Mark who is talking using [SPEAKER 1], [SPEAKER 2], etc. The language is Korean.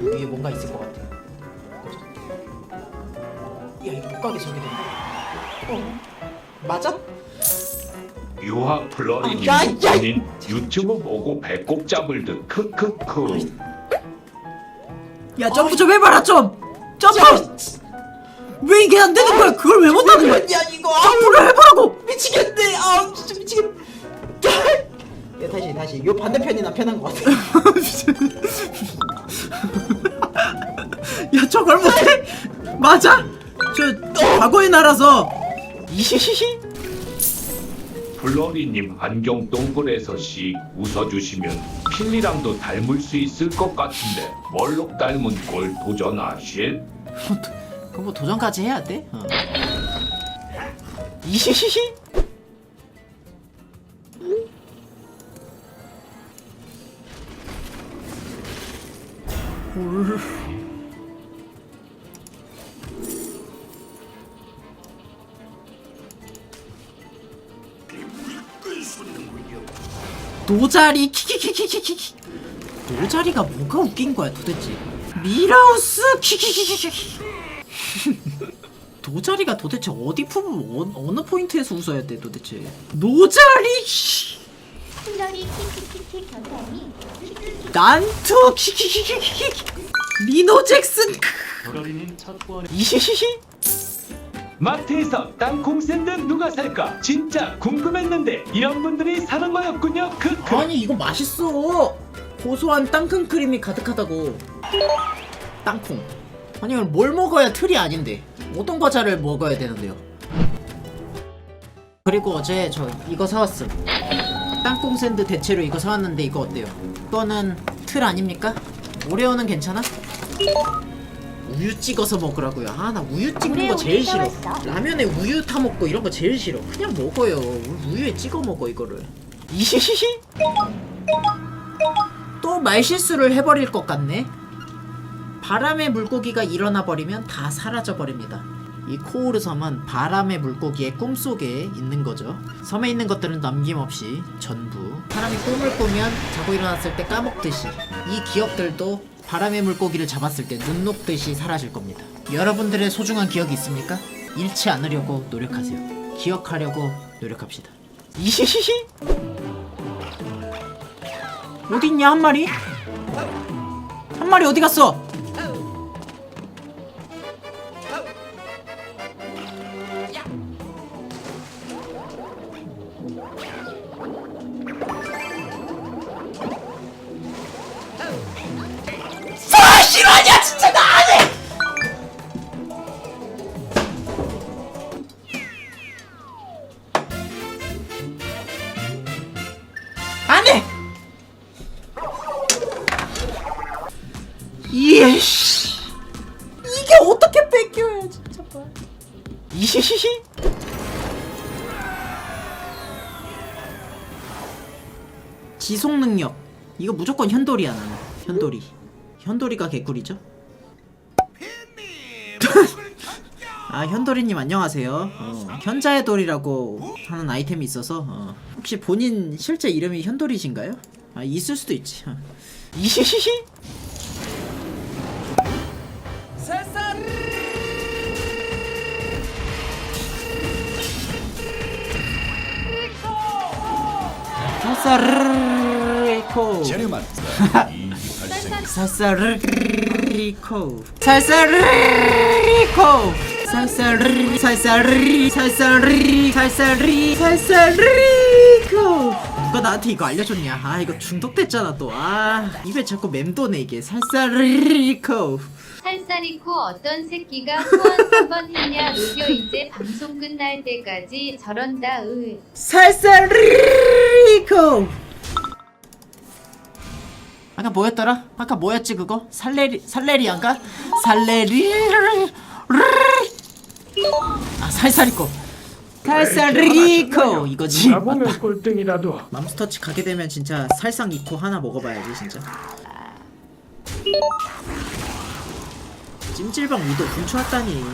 [SPEAKER 1] 위에 뭔가 있을 것 같아. 야 이거 못 가게 저기 된다. 어 맞아?
[SPEAKER 2] 유학 플러리님
[SPEAKER 1] 아, 야, 야!
[SPEAKER 2] 본인 유튜브 보고 배꼽 잡을 듯 크크크
[SPEAKER 3] 야 점프 좀 해봐라 좀 점프 왜 이게 안 되는 거야 그걸 왜 못하는 거야
[SPEAKER 1] 야 이거 아
[SPEAKER 3] 점프를 해보라고
[SPEAKER 1] 미치겠네. 아 진짜 미치겠. 야 다시 다시 요 반대편이 나 편한 것 같아.
[SPEAKER 3] 야 저걸 못해 맞아 저 과거의 나라서 이히히히
[SPEAKER 2] 플러리님 안경 동굴에서 씩 웃어주시면 필리랑도 닮을 수 있을 것 같은데 멀록 닮은 꼴 도전하실?
[SPEAKER 3] 그거 뭐 도전까지 해야 돼? 어. 이히히히 올. 노자리 키키키키키키. 노자리가 뭐가 웃긴 거야 도대체? 미라우스? 키키키키키. 노자리가 도대체 어디 부분 어, 어느 포인트에서 웃어야 돼 도대체? 노자리? 씨.
[SPEAKER 4] 플러리 키키키키 견담이
[SPEAKER 3] 난투? 키키키키키 리노 잭슨?
[SPEAKER 5] 플러리님 첫 번에
[SPEAKER 3] 이히히히
[SPEAKER 2] 마트에서 땅콩 샌드 누가 살까? 진짜 궁금했는데 이런 분들이 사는 거였군요 크크
[SPEAKER 3] 아니 이거 맛있어 고소한 땅콩 크림이 가득하다고 땅콩 아니 이걸 뭘 먹어야 틀이 아닌데 어떤 과자를 먹어야 되는데요 그리고 어제 저 이거 사왔음 땅콩 샌드 대체로 이거 사왔는데 이거 어때요? 이거는 틀 아닙니까? 오레오는 괜찮아? 우유 찍어서 먹으라고요. 아 나 우유 찍는 거 제일 싫어. 라면에 우유 타 먹고 이런 거 제일 싫어. 그냥 먹어요. 우유에 찍어 먹어 이거를. 또 말실수를 해버릴 것 같네. 바람의 물고기가 일어나 버리면 다 사라져 버립니다. 이 코오르 섬은 바람의 물고기의 꿈속에 있는 거죠. 섬에 있는 것들은 남김없이 전부. 사람이 꿈을 꾸면 자고 일어났을 때 까먹듯이 이 기억들도 바람의 물고기를 잡았을 때 눈 녹듯이 사라질 겁니다. 여러분들의 소중한 기억이 있습니까? 잃지 않으려고 노력하세요. 기억하려고 노력합시다. 이히히히 어디 있냐 한 마리? 한 마리 어디 갔어? 이씨 이게 어떻게 뺏겨요 진짜 이히히히 지속 능력. 이거 무조건 현돌이야 나는. 현돌이. 현돌이가 개꿀이죠? 아 현돌이님 안녕하세요. 어, 현자의 돌이라고 하는 아이템이 있어서 어, 혹시 본인 실제 이름이 현돌이신가요? 아 있을 수도 있지. 어. 이히 히히 살사르코 살사르코 살사르코 살사르 살사르 살사르 살사르 살사르코 누가 나한테 이거 알려줬냐? 아 이거 중독됐잖아 또아 입에 자꾸 맴도네 이게. 살사르코
[SPEAKER 4] 살사리코 어떤 새끼가 후원 한번 했냐? 녹여 이제 방송 끝날 때까지 저런다 으
[SPEAKER 3] 살사리코 아까 뭐였더라? 아까 뭐였지 그거? 살레리 살레리안가? 살레리 아 살사리코 살사리코! 이거지. 맞다.
[SPEAKER 2] 꼴등이라도.
[SPEAKER 3] 맘스터치 가게 되면 진짜 살상 이코 하나 먹어봐야지 진짜. 찜질방 위도 분초왔다니